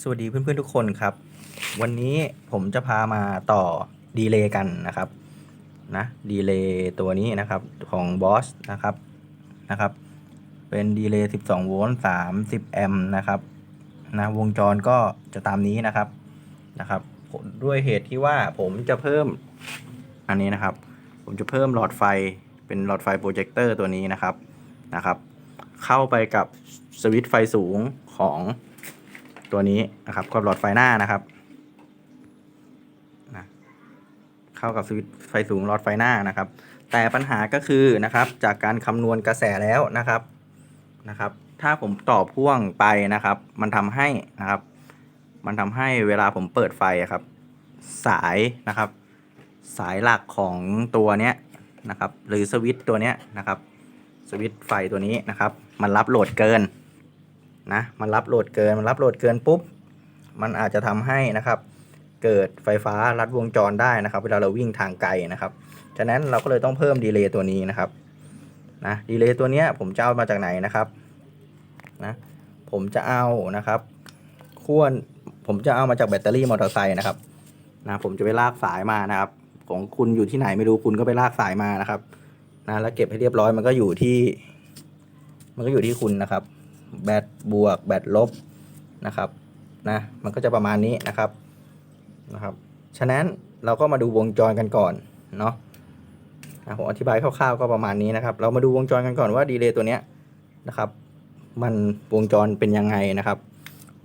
สวัสดีเพื่อนๆทุกคนครับ วันนี้ผมจะพามาต่อดีเลย์กันนะครับนะดีเลย์ตัวนี้นะครับของ Boss นะครับนะครับ เป็นดีเลย์12 โวลต์30 แอมป์นะครับนะวงจรก็จะตามนี้นะครับนะครับ ด้วยเหตุที่ว่าผมจะเพิ่มอันนี้นะครับ ผมจะเพิ่มหลอดไฟเป็นหลอดไฟโปรเจคเตอร์ตัวนี้นะครับนะครับ เข้าไปกับสวิตช์ไฟสูงของ ตัวนี้นะครับกับหลอดไฟหน้านะครับนะเข้ากับสวิตช์ไฟสูงหลอดไฟหน้านะครับ แต่ปัญหาก็คือนะครับจากการคำนวณกระแสแล้วนะครับนะครับ ถ้าผมต่อพ่วงไปนะครับ มันทำให้นะครับ มันทำให้เวลาผมเปิดไฟครับ สายนะครับ สายหลักของตัวเนี้ยนะครับ หรือสวิตช์ตัวเนี้ยนะครับสวิตช์ไฟตัวนี้นะครับ มันรับโหลดเกิน นะมันรับโหลดเกินมันรับโหลดเกินปุ๊บมันอาจจะทำให้นะครับ เกิดไฟฟ้ารัดวงจรได้นะครับ เวลาเราวิ่งทางไกลนะครับฉะนั้นเราก็เลยต้องเพิ่มดีเลย์ตัวนี้นะครับนะดีเลย์ตัวเนี้ยผมจะเอามาจากไหนนะครับนะผมจะเอานะครับขั้วผมจะเอามาจากแบตเตอรี่มอเตอร์ไซค์นะครับนะผมจะไปลากสายมานะครับ ของคุณอยู่ที่ไหนไม่รู้คุณก็ไปลากสายมานะครับนะแล้วเก็บให้เรียบร้อยมันก็อยู่ที่ มันก็อยู่ที่คุณนะครับ แบตบวก แบตลบนะครับนะมันก็จะประมาณนี้นะครับนะครับ ฉะนั้นเราก็มาดูวงจรกันก่อนเนาะผมอธิบายคร่าวๆก็ประมาณนี้นะครับ เรามาดูวงจรกันก่อนว่าดีเลย์ตัวเนี้ยนะครับ มันวงจรเป็นยังไงนะครับ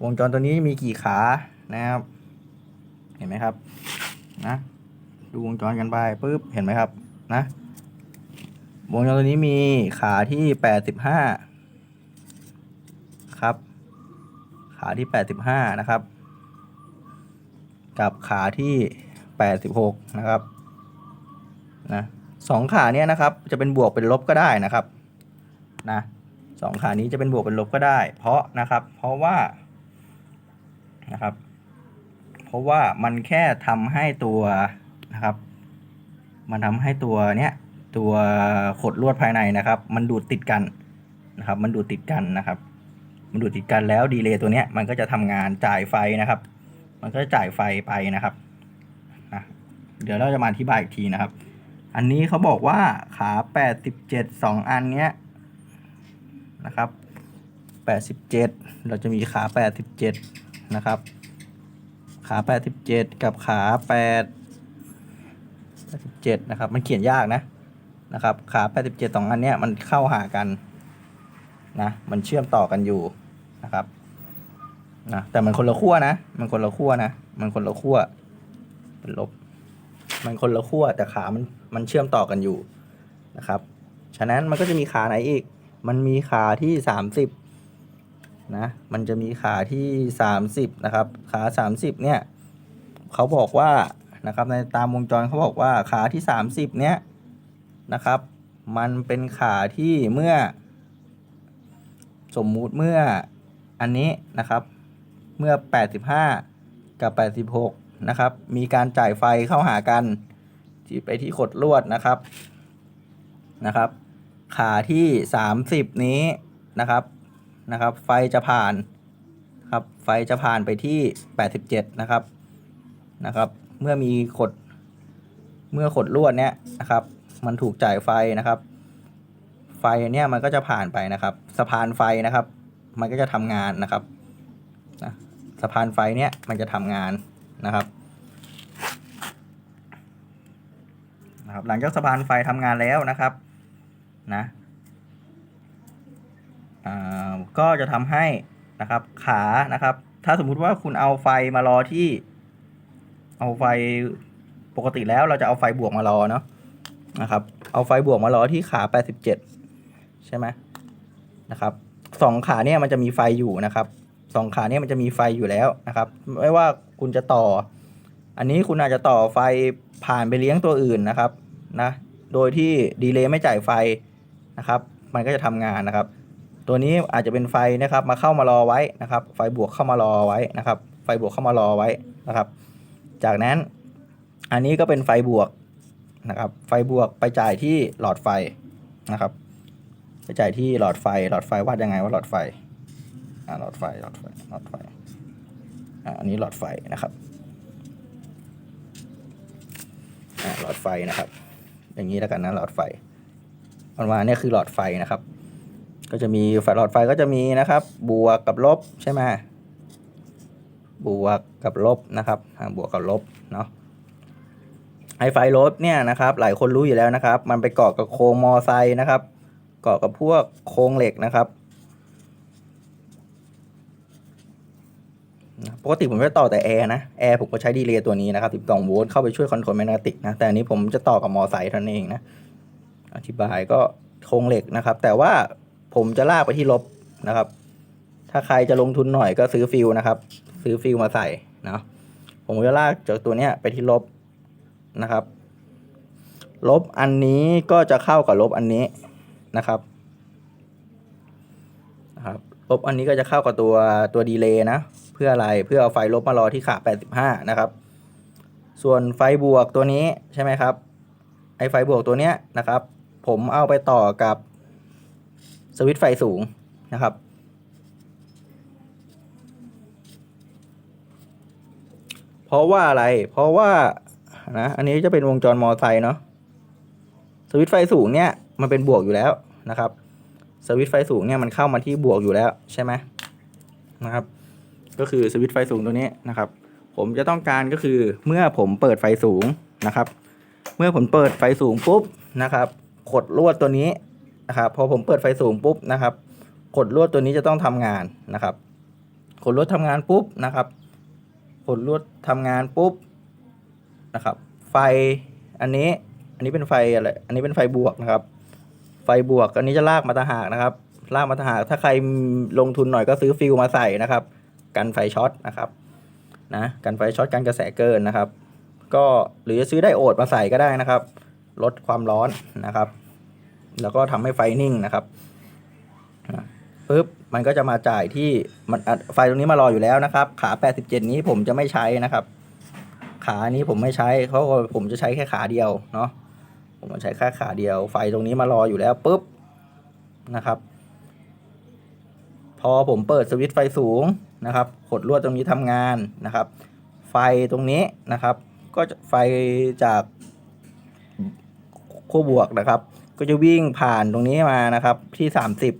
วงจรตัวนี้มีกี่ขานะครับ เห็นไหมครับนะดูวงจรกันไปปุ๊บเห็นไหมครับนะวงจรตัวนี้มีขาที่แปดสิบห้า ขาที่แปดสิบห้านะครับ กับขาที่แปดสิบหกนะครับนะสองขาเนี้ยนะครับ จะเป็นบวกเป็นลบก็ได้นะครับนะสองขานี้จะเป็นบวกเป็นลบก็ได้ เพราะนะครับ เพราะว่านะครับ เพราะว่ามันแค่ทำให้ตัวนะครับ มันทำให้ตัวเนี้ยตัวขดลวดภายในนะครับ มันดูดติดกันนะครับ มันดูดติดกันนะครับ มันดูดติดกันแล้วดีเลย์ตัวเนี้ยมันก็จะทำงานจ่ายไฟนะครับ มันก็จะจ่ายไฟไปนะครับนะเดี๋ยวเราจะมาอธิบายอีกทีนะครับ อันนี้เขาบอกว่าขา87 2 อันเนี้ยนะครับ87 เราจะมีขา 87 นะครับ ขา 87 กับขา 8 87 นะครับ มันเขียนยากนะ นะครับ ขา 87สองอันเนี้ยมันเข้าหากัน นะมันเชื่อมต่อกันอยู่นะครับนะแต่มันคนละขั้วนะ มันคนละขั้วนะ มันคนละขั้วเป็นลบ มันคนละขั้วแต่ขามันมันเชื่อมต่อกันอยู่นะครับ ฉะนั้นมันก็จะมีขาไหนอีก มันมีขาที่สามสิบนะ มันจะมีขาที่สามสิบนะครับ ขาสามสิบเนี่ยเขาบอกว่านะครับในตามวงจรเขาบอกว่าขาที่สามสิบเนี้ยนะครับ มันเป็นขาที่เมื่อ สมมุติเมื่ออันนี้นะครับเมื่อ 85 กับ 86 นะครับ มีการจ่ายไฟเข้าหากันที่ไปที่ขดลวดนะครับนะครับ ขาที่ 30 นี้นะครับนะครับ ไฟจะผ่านครับไฟจะผ่านไปที่ 87 นะครับนะครับ เมื่อมีขดเมื่อขดลวดเนี้ยนะครับ มันถูกจ่ายไฟนะครับ ไฟเนี่ยมันก็จะผ่านไปนะครับ สะพานไฟนะครับ มันก็จะทำงานนะครับนะสะพานไฟเนี่ยมันจะทำงานนะครับนะครับ หลังจากสะพานไฟทำงานแล้วนะครับนะอ่าก็จะทำให้นะครับขานะครับ ถ้าสมมุติว่าคุณเอาไฟมารอที่ เอาไฟปกติแล้วเราจะเอาไฟบวกมารอเนาะนะครับ เอาไฟบวกมารอที่ขา 87 ใช่ไหมนะครับสองขาเนี่ยมันจะมีไฟอยู่นะครับสองขาเนี่ยมันจะมีไฟอยู่แล้วนะครับ ไม่ว่าคุณจะต่อ อันนี้คุณอาจจะต่อไฟผ่านไปเลี้ยงตัวอื่นนะครับนะโดยที่ดีเลย์ไม่จ่ายไฟนะครับ มันก็จะทำงานนะครับ ตัวนี้อาจจะเป็นไฟนะครับมาเข้ามารอไว้นะครับ ไฟบวกเข้ามารอไว้นะครับ ไฟบวกเข้ามารอไว้นะครับ จากนั้นอันนี้ก็เป็นไฟบวกนะครับ ไฟบวกไปจ่ายที่หลอดไฟนะครับ จ่ายที่หลอดไฟ หลอดไฟวัดยังไงว่าหลอดไฟ อ่า หลอดไฟ หลอดไฟ หลอดไฟ อะอันนี้หลอดไฟนะครับ อะหลอดไฟนะครับ อย่างนี้แล้วกันนะหลอดไฟมันมาเนี่ยคือหลอดไฟนะครับ ก็จะมีไฟหลอดไฟก็จะมีนะครับ บวกกับลบใช่ไหมบวกกับลบนะครับ บวกกับลบเนาะไอไฟลบเนี่ยนะครับ หลายคนรู้อยู่แล้วนะครับ มันไปเกาะกับโคมอไซค์นะครับ เกาะกับพวกโครงเหล็กนะครับปกติผมจะต่อแต่แอร์นะแอร์ผมก็ใช้ดีเลย์ตัวนี้นะครับ12โวลต์เข้าไปช่วยคอนโทรลแมกนาติกนะแต่อันนี้ผมจะต่อกับมอไซค์ท่านเองนะอธิบายก็โครงเหล็กนะครับ แต่ว่าผมจะลากไปที่ลบนะครับ ถ้าใครจะลงทุนหน่อยก็ซื้อฟิลนะครับ ซื้อฟิลมาใส่นะผมจะลากจากตัวเนี้ยไปที่ลบนะครับ ลบอันนี้ก็จะเข้ากับลบอันนี้ นะครับนะครับลบอันนี้ก็จะเข้ากับตัวตัวดีเลย์นะ เพื่ออะไรเพื่อเอาไฟลบมารอที่ขา 85 นะครับ ส่วนไฟบวกตัวนี้ใช่ไหมครับ ไอไฟบวกตัวเนี้ยนะครับ ผมเอาไปต่อกับสวิตช์ไฟสูงนะครับเพราะว่าอะไร เพราะว่านะ อันนี้จะเป็นวงจรมอไซค์เนาะ สวิตช์ไฟสูงเนี่ย มันเป็นบวกอยู่แล้วนะครับสวิตช์ไฟสูงเนี่ยมันเข้ามาที่บวกอยู่แล้วใช่ไหมนะครับ ก็คือสวิตช์ไฟสูงตัวนี้นะครับ ผมจะต้องการก็คือเมื่อผมเปิดไฟสูงนะครับ เมื่อผมเปิดไฟสูงปุ๊บนะครับขดลวดตัวนี้นะครับพอผมเปิดไฟสูงปุ๊บนะครับขดลวดตัวนี้จะต้องทำงานนะครับขดลวดทำงานปุ๊บนะครับขดลวดทำงานปุ๊บนะครับ ไฟอันนี้อันนี้เป็นไฟอะไรอันนี้เป็นไฟบวกนะครับ ไฟบวก อันนี้จะลากมาตางหากนะครับ ลากมาตางหาก ถ้าใครลงทุนหน่อยก็ซื้อฟิลมาใส่นะครับ กันไฟช็อตนะครับ นะ กันไฟช็อตกันกระแสเกินนะครับ ก็หรือจะซื้อไดโอดมาใส่ก็ได้นะครับ ลดความร้อนนะครับ แล้วก็ทำให้ไฟนิ่งนะครับปึ๊บมันก็จะมาจ่ายที่มันไฟตรงนี้มารออยู่แล้วนะครับ ขา 87 นี้ผมจะไม่ใช้นะครับ ขานี้ผมไม่ใช้เพราะผมจะใช้แค่ขาเดียวเนาะ ผมใช้ค่าขาเดียว ไฟตรงนี้มารออยู่แล้วปุ๊บนะครับ พอผมเปิดสวิตช์ไฟสูงนะครับ ขดลวดตรงนี้ทำงานนะครับ ไฟตรงนี้นะครับ ก็จะไฟจากขั้วบวกนะครับ ก็จะวิ่งผ่านตรงนี้มานะครับ ที่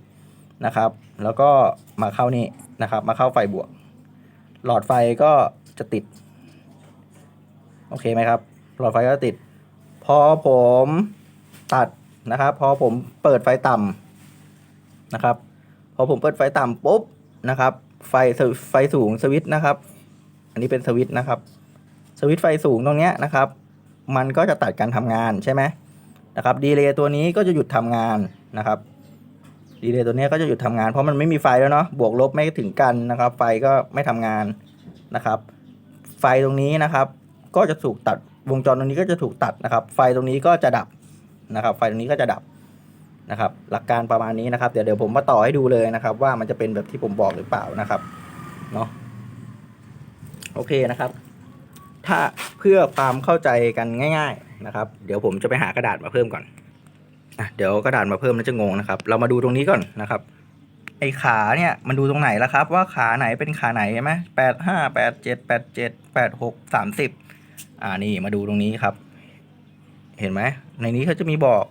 30 นะครับ แล้วก็มาเข้านี่นะครับ มาเข้าไฟบวก หลอดไฟก็จะติด โอเคไหมครับ หลอดไฟก็ติด พอผมตัดนะครับ พอผมเปิดไฟต่ำนะครับ พอผมเปิดไฟต่ำปุ๊บนะครับ ไฟไฟสูงสวิตช์นะครับ อันนี้เป็นสวิตช์นะครับ สวิตช์ไฟสูงตรงเนี้ยนะครับ มันก็จะตัดการทำงานใช่ไหมนะครับดีเลย์ตัวนี้ก็จะหยุดทำงานนะครับดีเลย์ตัวนี้ก็จะหยุดทำงานเพราะมันไม่มีไฟแล้วเนาะบวกลบไม่ถึงกันนะครับ ไฟก็ไม่ทำงานนะครับ ไฟตรงนี้นะครับ ก็จะถูกตัด วงจรตรงนี้ก็จะถูกตัดนะครับ ไฟตรงนี้ก็จะดับนะครับ ไฟตรงนี้ก็จะดับนะครับ หลักการประมาณนี้นะครับ เดี๋ยวเดี๋ยวผมมาต่อให้ดูเลยนะครับ ว่ามันจะเป็นแบบที่ผมบอกหรือเปล่านะครับเนาะโอเคนะครับ ถ้าเพื่อความเข้าใจกันง่าย ๆนะครับ เดี๋ยวผมจะไปหากระดาษมาเพิ่มก่อนอะเดี๋ยวกระดาษมาเพิ่มแล้วจะงงนะครับ เรามาดูตรงนี้ก่อนนะครับไอ้ขาเนี่ยมันดูตรงไหนแล้วครับ ว่าขาไหนเป็นขาไหนใช่ไหมแปดห้าแปดเจ็ดแปดเจ็ดแปดหกสามสิบ อ่านี่มาดูตรงนี้ครับ เห็นไหมในนี้เขาจะมีบอก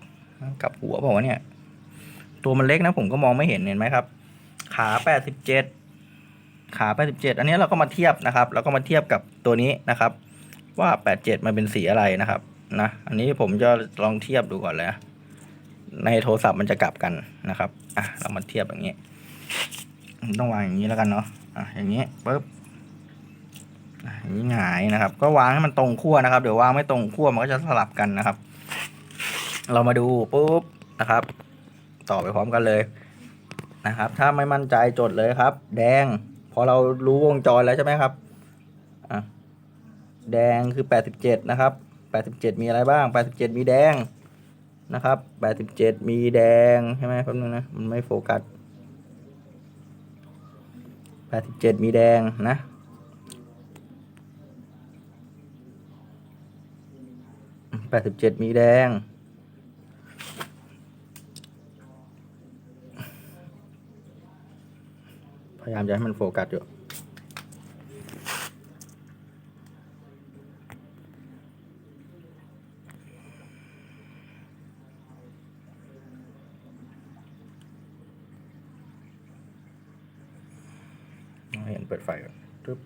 กับหัวบอกว่าเนี่ย ตัวมันเล็กนะผมก็มองไม่เห็นเห็นไหมครับ ขาแปดสิบเจ็ดขา87อันนี้เราก็มาเทียบนะครับ แล้วก็มาเทียบกับตัวนี้นะครับ ว่า87มันเป็นสีอะไรนะครับนะอันนี้ผมจะลองเทียบดูก่อนเลยนะในโทรศัพท์มันจะกลับกันนะครับอะเรามาเทียบอย่างนี้ ต้องวางอย่างนี้แล้วกันเนาะอะอย่างนี้ปุ๊บ นี้หงายนะครับ ก็วางให้มันตรงขั้วนะครับ เดี๋ยววางไม่ตรงขั้วมันก็จะสลับกันนะครับ เรามาดูปุ๊บนะครับ ต่อไปพร้อมกันเลยนะครับ ถ้าไม่มั่นใจจดเลยครับ แดง พอเรารู้วงจรแล้วใช่ไหมครับแดงคือแปดสิบเจ็ดนะครับแปดสิบเจ็ดมีอะไรบ้างแปดสิบเจ็ดมีแดงนะครับแปดสิบเจ็ดมีแดงใช่ไหมแป๊บนึงนะมันไม่โฟกัสแปดสิบเจ็ดมีแดงนะ แปดสิบเจ็ดมีแดง พยายามจะให้มันโฟกัสอยู่ เห็นเปิดไฟก่อนปึ๊บ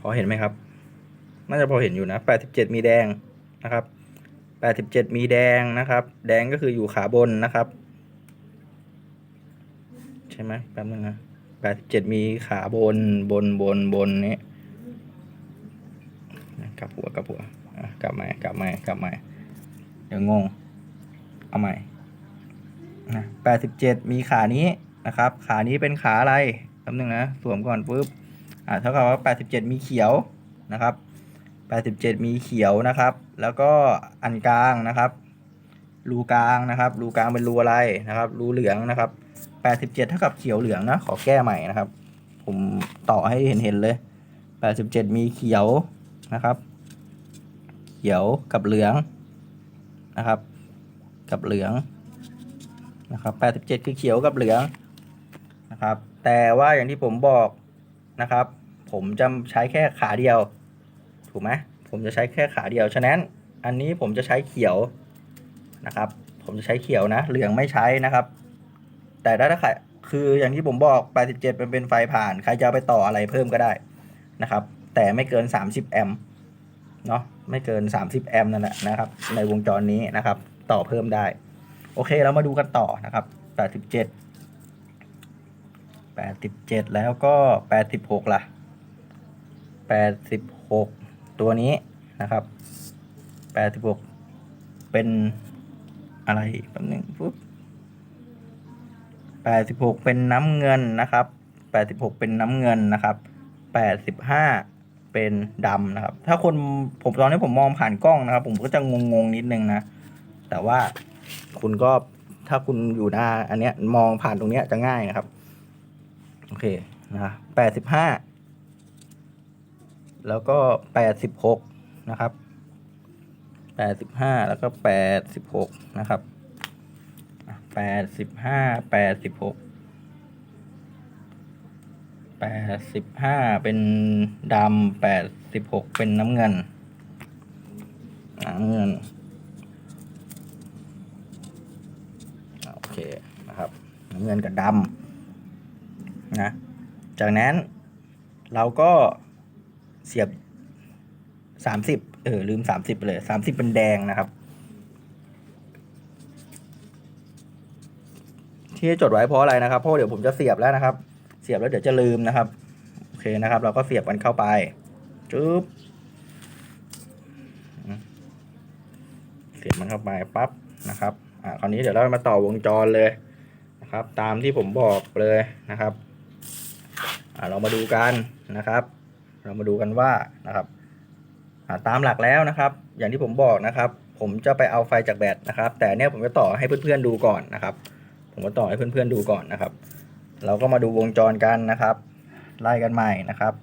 พอเห็นไหมครับ น่าจะพอเห็นอยู่นะแปดสิบเจ็ดมีแดงนะครับแปดสิบเจ็ดมีแดงนะครับ แดงก็คืออยู่ขาบนนะครับ ใช่ไหมแป๊บนึงนะแปดสิบเจ็ดมีขาบนบนบนบนนี้กลับหัวกลับหัวกลับม่กลับม่กลับม่เดี๋ยวงง เอาใหม่นะแปดสิบเจ็ดมีขานี้นะครับ ขานี้เป็นขาอะไรแป๊บนึงนะ สวมก่อนปุ๊บ อ่าเท่ากับว่าแปดสิบเจ็ดมีเขียวนะครับแปดสิบเจ็ดมีเขียวนะครับ แล้วก็อันกลางนะครับรูกลางนะครับรูกลางเป็นรูอะไรนะครับรูเหลืองนะครับแปดสิบเจ็ดเท่ากับเขียวเหลืองนะขอแก้ใหม่นะครับ ผมต่อให้เห็นเห็นๆเลยแปดสิบเจ็ดมีเขียวนะครับ เขียวกับเหลืองนะครับ กับเหลืองนะครับแปดสิบเจ็ดคือเขียวกับเหลืองนะครับ แต่ว่าอย่างที่ผมบอกนะครับ ผมจะใช้แค่ขาเดียว ถูกไหมผมจะใช้แค่ขาเดียว ฉะนั้นอันนี้ผมจะใช้เขียวนะครับ ผมจะใช้เขียวนะ เหลืองไม่ใช้นะครับ แต่ถ้าถ้าใครคืออย่างที่ผมบอก87มันเป็นไฟผ่าน ใครจะไปต่ออะไรเพิ่มก็ได้นะครับ แต่ไม่เกิน 30 แอมป์เนาะไม่เกิน 30 แอมป์นั่นแหละนะครับ ในวงจรนี้นะครับ ต่อเพิ่มได้ โอเคเรามาดูกันต่อนะครับ87 87 แล้วก็ 86ล่ะ 86 ตัวนี้นะครับ 86 เป็นอะไรแป๊บหนึงปุ๊บ86 เป็นน้ำเงินนะครับ 86 เป็นน้ำเงินนะครับ 85 เป็นดำนะครับ ถ้าคนผมตอนนี้ผมมองผ่านกล้องนะครับ ผมก็จะงงๆนิดนึงนะ แต่ว่าคุณก็ถ้าคุณอยู่หน้าอันเนี้ยมองผ่านตรงเนี้ยจะง่ายนะครับ โอเคนะ85 แล้วก็86นะครับ85แล้วก็86นะครับแปดสิบห้าแปดสิบหกแปดสิบห้าเป็นดำแปดสิบหกเป็นน้ำเงินน้ำเงินโอเคนะครับน้ำเงินกับดำนะจากนั้นเราก็ เสียบสามสิบเออ ลืมสามสิบไปเลยสามสิบเป็นแดงนะครับ ที่จดไว้เพราะอะไรนะครับเพราะเดี๋ยวผมจะเสียบแล้วนะครับ เสียบแล้วเดี๋ยวจะลืมนะครับ โอเคนะครับ เราก็เสียบกันเข้าไปจึ๊บเสียบมันเข้าไปปั๊บนะครับอ่าคราวนี้เดี๋ยวเรามาต่อวงจรเลยนะครับ ตามที่ผมบอกเลยนะครับอ่าเรามาดูกันนะครับ เรามาดูกันว่านะครับตามหลักแล้วนะครับ อย่างที่ผมบอกนะครับ ผมจะไปเอาไฟจากแบตนะครับ แต่เนี้ยผมจะต่อให้เพื่อนๆดูก่อนนะครับ ผมก็ต่อให้เพื่อนๆดูก่อนนะครับ เราก็มาดูวงจรกันนะครับ ไล่กันใหม่นะครับ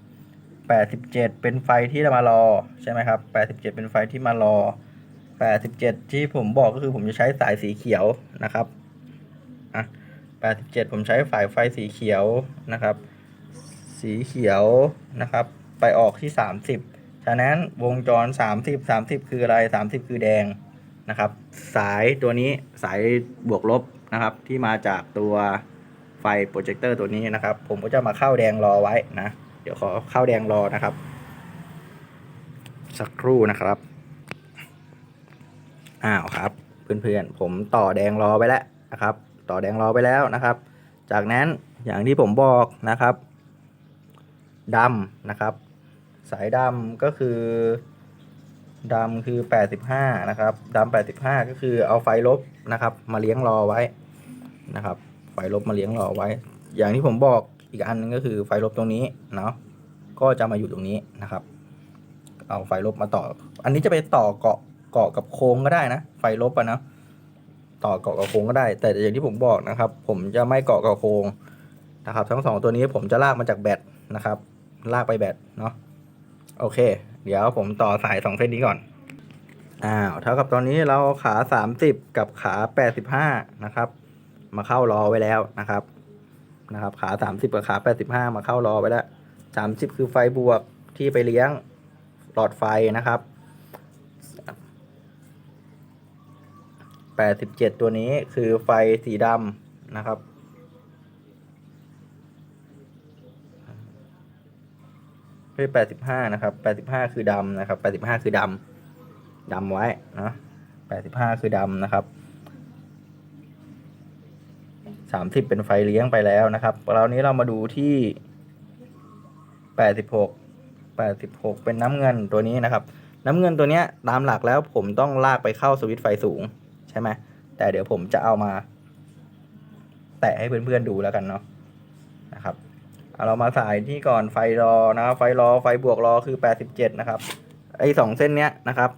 87 เป็นไฟที่มารอใช่ไหมครับ87 เป็นไฟที่มารอ 87 ที่ผมบอกก็คือผมจะใช้สายสีเขียวนะครับอะ87 ผมใช้สายไฟสีเขียวนะครับ สีเขียวนะครับ ไปออกที่ 30 ฉะนั้นวงจร 30 30 คืออะไร 30 คือแดงนะครับ สายตัวนี้สายบวกลบนะครับ ที่มาจากตัวไฟโปรเจคเตอร์ตัวนี้นะครับ ผมก็จะมาเข้าแดงรอไว้นะ เดี๋ยวขอเข้าแดงรอนะครับ สักครู่นะครับอ้าวครับ เพื่อนๆ ผมต่อแดงรอไว้แล้วนะครับ ต่อแดงรอไปแล้วนะครับ จากนั้นอย่างที่ผมบอกนะครับดำนะครับ สายดำก็คือดำคือ 85 นะครับดำ85 ก็คือเอาไฟลบนะครับ มาเลี้ยงรอไว้นะครับ ไฟลบมาเลี้ยงรอไว้ อย่างที่ผมบอกอีกอันนึงก็คือไฟลบตรงนี้เนาะก็จะมาอยู่ตรงนี้นะครับ เอาไฟลบมาต่อ อันนี้จะไปต่อเกาะเกาะกับโค้งก็ได้นะ ไฟลบอะนะต่อเกาะกับโค้งก็ได้ แต่อย่างที่ผมบอกนะครับ ผมจะไม่เกาะกับโค้งนะครับ ทั้งสองตัวนี้ผมจะลากมาจากแบตนะครับ ลากไปแบตเนาะ โอเค เดี๋ยวผมต่อสายสองเส้นนี้ก่อน อ้าว เท่ากับตอนนี้เราขา30กับขา85นะครับ มาเข้ารอไว้แล้วนะครับ นะครับ ขา30กับขา85มาเข้ารอไว้แล้ว30คือไฟบวกที่ไปเลี้ยงหลอดไฟนะครับแปดสิบเจ็ดตัวนี้คือไฟสีดำนะครับ เฮ้ยแปดสิบห้านะครับแปดสิบห้าคือดำนะครับแปดสิบห้าคือดำดำไว้เนาะแปดสิบห้าคือดำนะครับสามสิบเป็นไฟเลี้ยงไปแล้วนะครับเราวนี้เรามาดูที่แปดสิบหกแปดสิบหกเป็นน้ำเงินตัวนี้นะครับ น้ำเงินตัวเนี้ยตามหลักแล้วผมต้องลากไปเข้าสวิตช์ไฟสูงใช่ไหมแต่เดี๋ยวผมจะเอามา แตะให้เพื่อนๆดูแล้วกันเนาะ เรามาสายที่ก่อนไฟรอนะครับไฟรอไฟบวกรอคือ 87 นะครับไอ้สองเส้นเนี้ยนะครับ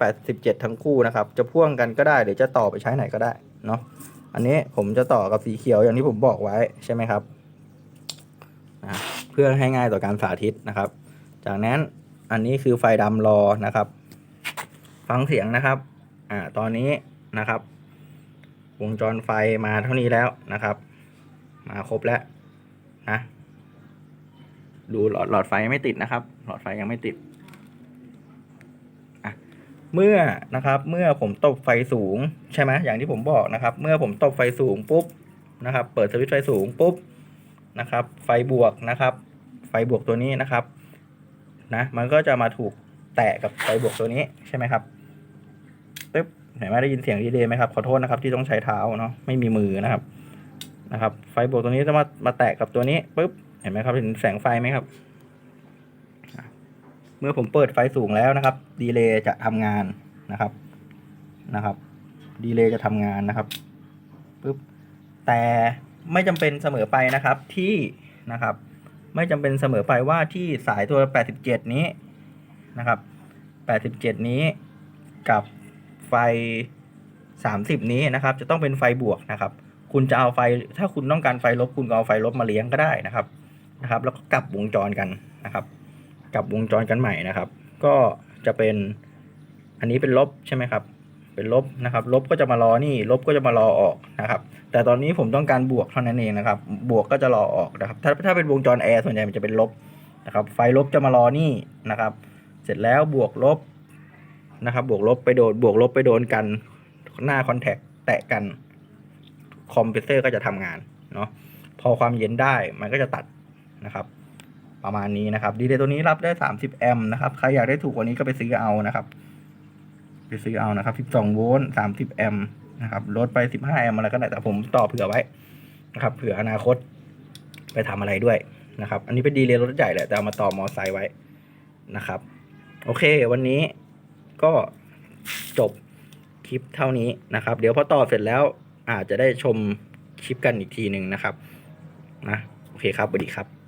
87 ทั้งคู่นะครับ จะพ่วงกันก็ได้หรือจะต่อไปใช้ไหนก็ได้เนาะอันนี้ผมจะต่อกับสีเขียวอย่างที่ผมบอกไว้ใช่ไหมครับนะเพื่อให้ง่ายต่อการสาธิตนะครับ จากนั้นอันนี้คือไฟดำรอนะครับ ฟังเสียงนะครับอ่าตอนนี้นะครับ วงจรไฟมาเท่านี้แล้วนะครับ มาครบแล้วนะ ดูหลอดหลอดไฟไม่ติดนะครับ หลอดไฟยังไม่ติดเมื่อนะครับเมื่อผมตบไฟสูงใช่ไหมอย่างที่ผมบอกนะครับ เมื่อผมตบไฟสูงปุ๊บนะครับ เปิดสวิตช์ไฟสูงปุ๊บนะครับ ไฟบวกนะครับ ไฟบวกตัวนี้นะครับนะมันก็จะมาถูกแตะกับไฟบวกตัวนี้ใช่ไหมครับปึ๊บเห็นไหมได้ยินเสียงดีเลยไหมครับขอโทษนะครับที่ต้องใช้เท้าเนาะไม่มีมือนะครับนะครับ ไฟบวกตัวนี้จะมามาแตะกับตัวนี้ปึ๊บ เห็นไหมครับเห็นแสงไฟไหมครับ เมื่อผมเปิดไฟสูงแล้วนะครับ ดีเลย์จะทำงานนะครับนะครับ ดีเลย์จะทำงานนะครับปึ๊บแต่ไม่จำเป็นเสมอไปนะครับที่นะครับ ไม่จำเป็นเสมอไปว่าที่สายตัว 87 นี้นะครับ 87 นี้กับไฟ 30 นี้นะครับ จะต้องเป็นไฟบวกนะครับ คุณจะเอาไฟถ้าคุณต้องการไฟลบคุณก็เอาไฟลบมาเลี้ยงก็ได้นะครับ นะครับ แล้วก็กลับวงจรกันนะครับ กลับวงจรกันใหม่นะครับ ก็จะเป็นอันนี้เป็นลบใช่ไหมครับ เป็นลบนะครับ ลบก็จะมารอนี่ ลบก็จะมารอออกนะครับ แต่ตอนนี้ผมต้องการบวกเท่านั้นเองนะครับ บวกก็จะรอออกนะครับ ถ้าถ้าเป็นวงจรแอร์ส่วนใหญ่มันจะเป็นลบนะครับ ไฟลบจะมารอนี่นะครับ เสร็จแล้วบวกลบนะครับ บวกลบไปโดน บวกลบไปโดนกัน หน้าคอนแทคแตะกัน คอมเพรสเซอร์ก็จะทำงานเนาะ พอความเย็นได้มันก็จะตัด นะครับ ประมาณนี้นะครับดีเลย์ตัวนี้รับได้ 30 แอมป์นะครับ ใครอยากได้ถูกกว่านี้ก็ไปซื้อเอานะครับ ไปซื้อเอานะครับ 12 โวลต์ 30 แอมป์นะครับลดไป 15 แอมป์อะไรก็ได้แต่ผมต่อเผื่อไว้นะครับ เผื่ออนาคตไปทำอะไรด้วยนะครับ อันนี้เป็นดีเลย์รถใหญ่แหละแต่เอามาต่อมอไซค์ไว้นะครับ โอเค วันนี้ก็จบคลิปเท่านี้นะครับ เดี๋ยวพอต่อเสร็จแล้วอาจจะได้ชมคลิปกันอีกทีหนึ่งนะครับนะโอเคครับสวัสดีครับ